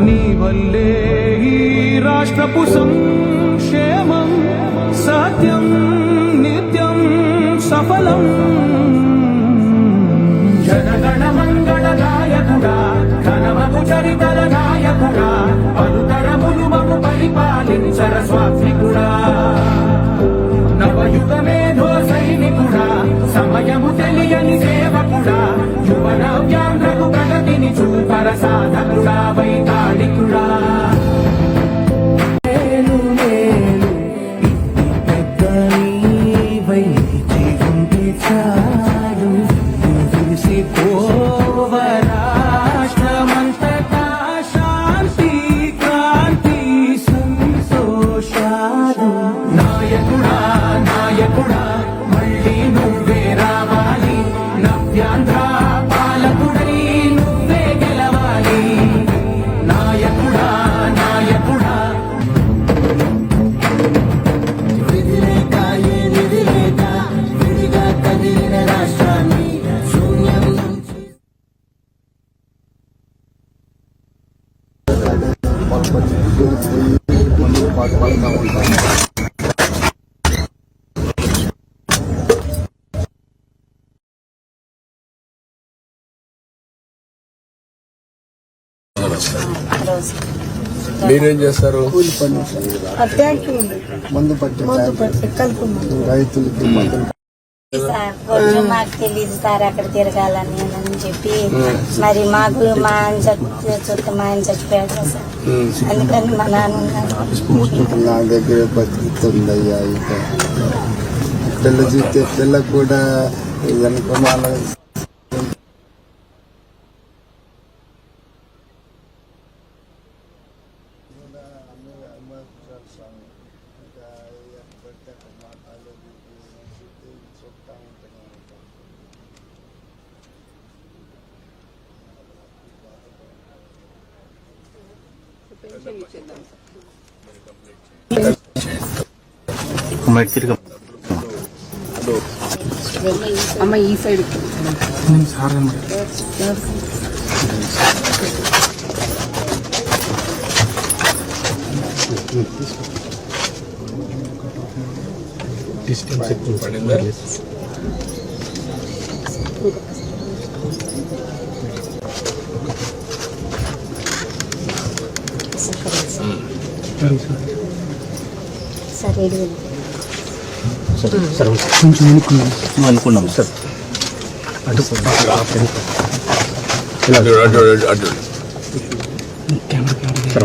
నీ వల్లే ఈ రాష్ట్రపు సంక్షేమం మీరేం చేస్తారు? ట్యాంక్ ఉంది. మందు పట్టి మందు పట్టి కలుపు మందు రైతులకి మందులు సార్ కొంచెం మాకు తెలియదు సార్ అక్కడ తిరగాలని అని చెప్పి మరి మాకు మా ఆయన చుట్టూ మా ఆయన చచ్చిపోయాడు సార్. అందుకని మా నాన్న. నా దగ్గర బతుకుతుందయ్యా ఇక. పిల్ల చూస్తే పిల్ల కూడా వెనకమాల అమ్మ ఈ సైడ్ పడిందా సార్ ఏడు వేలు. అనుకున్నాం సార్ అటు అటు distance అటు ఇంకొకరికి సాయి సార్. అమ్మ మీద అట్టే తండ్రి. అటు తిరగమ్మ ఇలా, ఇలా, అలా. సార్.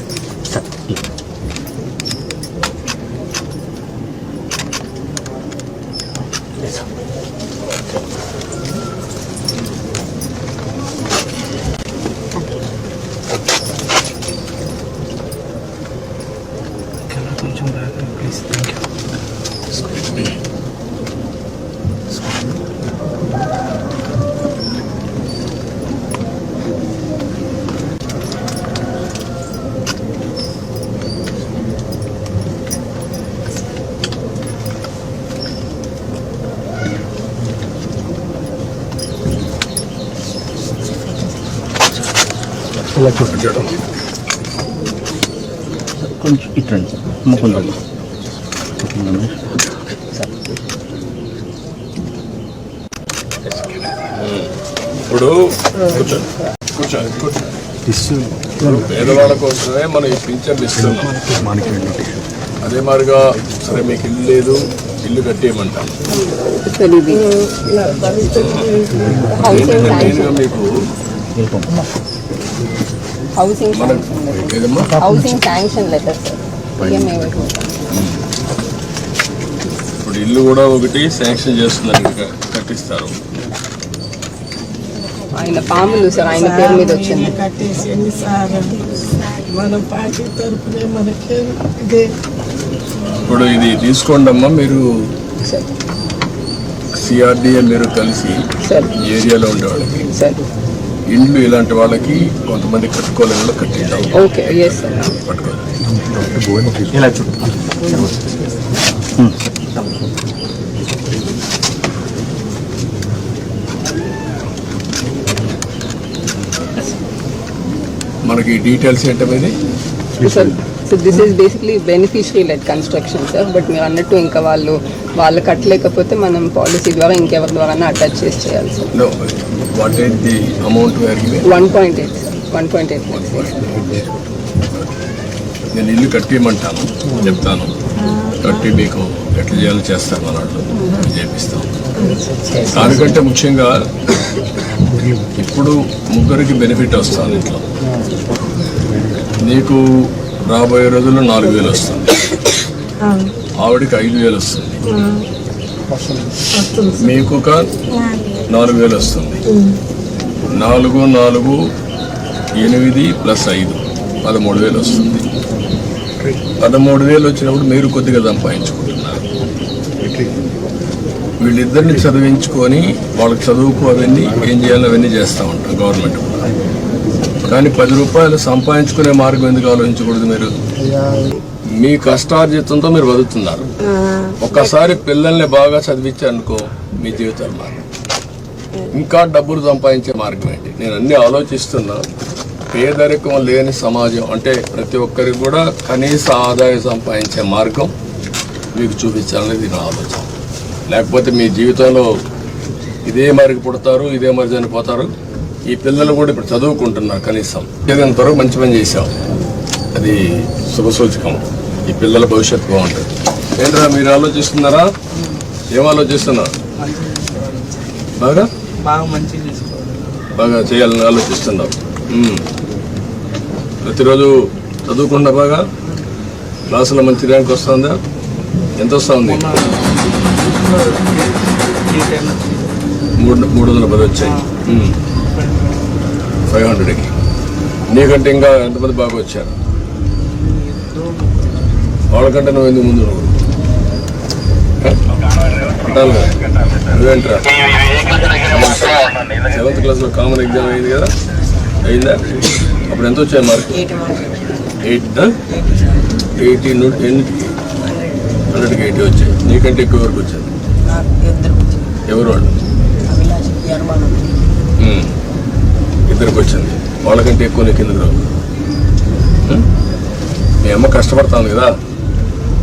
ఇలా చూడండి చూడు కొంచెం ఇటు రండి సార్ సార్ ఇప్పుడు కూర్చోండి కూర్చోండి కూర్చోండి పేదవాళ్ళ కోసమే మనం ఈ పింఛన్ ఇస్తున్నాం. అదే మాదిరిగా సరే మీకు ఇల్లు లేదు ఇల్లు మెయిన్గా మీకు housing housing sanction letter sir ఇప్పుడు ఇల్లు కూడా ఒకటి శాంక్షన్ చేస్తున్నారు ఇంకా కట్టిస్తారు. ఆయన పాములు సార్ ఆయన పేరు మీద వచ్చింది. ఎన్నిసార్లు మన పార్టీ మనకి ఇదే. ఇప్పుడు ఇది తీసుకోండి అమ్మా మీరు. సార్ సిఆర్డిఏ మీరు కలిసి సార్ ఈ ఏరియాలో ఉండే వాళ్ళకి సార్ ఇండ్లు ఇలాంటి వాళ్ళకి కొంతమంది కట్టుకోలేని వాళ్ళు కట్టిద్దాం ఓకే ఎస్ సార్ మనకి డీటెయిల్స్ ఏంటనేది sir so this is basically beneficiary led construction sir but మీరు అన్నట్టు ఇంకా వాళ్ళు వాళ్ళు కట్టలేకపోతే మనం పాలసీ ద్వారా ఇంకెవరి ద్వారా అటాచ్ చేసి చేయాలి sir. No what is the amount where one point eight one point eight నేను ఇల్లు కట్టేయమంటాను చెప్తాను. కట్టి మీకు ఎట్లా చేయాలో చేస్తాను అన్నట్లు చేపిస్తాం దానికంటే ముఖ్యంగా ఇప్పుడు ముగ్గురికి బెనిఫిట్ వస్తుంది ఇంట్లో. నీకు రాబోయే రోజుల్లో నాలుగు వేలు వస్తుంది ఆవిడకి ఐదు వేలు వస్తుంది. మీకు ఒక నాలుగు వేలు వస్తుంది. నాలుగు నాలుగు ఎనిమిది ప్లస్ ఐదు. పదమూడు వేలు వస్తుంది. పదమూడు వేలు వచ్చినప్పుడు మీరు కొద్దిగా సంపాదించుకుంటున్నారు. వీళ్ళిద్దరిని చదివించుకొని వాళ్ళకి చదువుకు అవన్నీ ఏం చేయాలో అవన్నీ చేస్తూ ఉంటాం గవర్నమెంట్ కూడా. కానీ పది రూపాయలు సంపాదించుకునే మార్గం ఎందుకు ఆలోచించకూడదు మీరు? మీ కష్టార్జితంతో మీరు బతుకుతున్నారు. ఒక్కసారి పిల్లల్ని బాగా చదివించారనుకో మీ జీవితాలు మారు ఇంకా డబ్బులు సంపాదించే మార్గం ఏంటి? నేను అన్ని ఆలోచిస్తున్నా. పేదరికం లేని సమాజం అంటే ప్రతి ఒక్కరికి కూడా కనీస ఆదాయం సంపాదించే మార్గం మీకు చూపించాలనేది నా ఆలోచన. లేకపోతే మీ జీవితంలో ఇదే మరికి పుడతారు ఇదే మరి చనిపోతారు. ఈ పిల్లలు కూడా ఇప్పుడు చదువుకుంటున్నారు కనీసం. ఏదైనా త్వరగా మంచి పని చేశాం. అది శుభసూచకం ఈ పిల్లల భవిష్యత్తు బాగుంటుంది. ఏంట్రా మీరు ఆలోచిస్తున్నారా? ఏం ఆలోచిస్తున్నారు బాగా? బాగా చేయాలని ఆలోచిస్తున్నావు. ప్రతిరోజు చదువుకుండా బాగా? క్లాసులో మంచి ర్యాంక్ వస్తుందా? ఎంత వస్తుంది? మూడు మూడు వందల పది వచ్చాయి. ఫైవ్ హండ్రెడ్కి. నీకంటే ఇంకా ఎంతమంది బాగా వచ్చారు? వాళ్ళకంటే నువ్వు ఎందుకు ముందు అంటాను కదా. నువ్వేంట్రా? సెవెంత్ క్లాస్లో కామన్ ఎగ్జామ్ అయింది కదా? అయిందా? అప్పుడు ఎంత వచ్చాయి మార్క్ ఎయిట్ ఎయిటీ ఎన్నిటికి హండ్రెడ్కి ఎయిటీ వచ్చాయి. నీకంటే ఎక్కువ వరకు వచ్చాయి? ఎవరు వాళ్ళు. ఇద్దరికి వచ్చింది. వాళ్ళకంటే ఎక్కువ నీకు ఎందుకు రావు? మీ అమ్మ కష్టపడుతుంది కదా?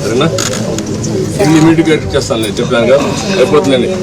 సరేనా? ఇన్ని ఇమీడియట్గా చేస్తాను నేను చెప్పాను కదా అయిపోతుందండి